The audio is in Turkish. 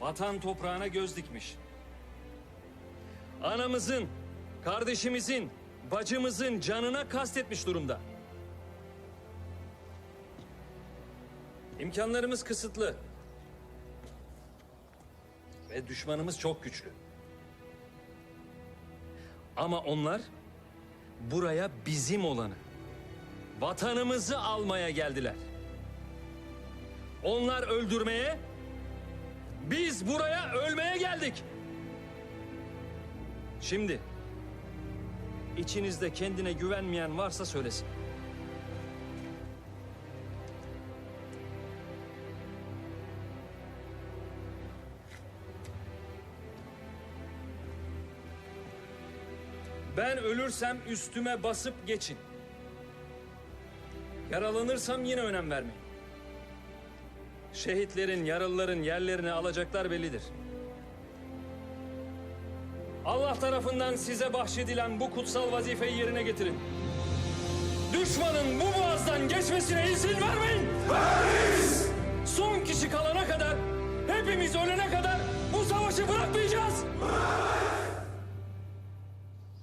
Vatan toprağına göz dikmiş. Anamızın, kardeşimizin, bacımızın canına kastetmiş durumda. İmkanlarımız kısıtlı. Ve düşmanımız çok güçlü. Ama onlar buraya bizim olanı, vatanımızı almaya geldiler. Onlar öldürmeye, biz buraya ölmeye geldik. Şimdi içinizde kendine güvenmeyen varsa söylesin. Ben ölürsem üstüme basıp geçin. Yaralanırsam yine önem vermeyin. Şehitlerin, yaralıların yerlerini alacaklar bellidir. Allah tarafından size bahşedilen bu kutsal vazifeyi yerine getirin. Düşmanın bu boğazdan geçmesine izin vermeyin. Vermeyiz. Son kişi kalana kadar, hepimiz ölene kadar.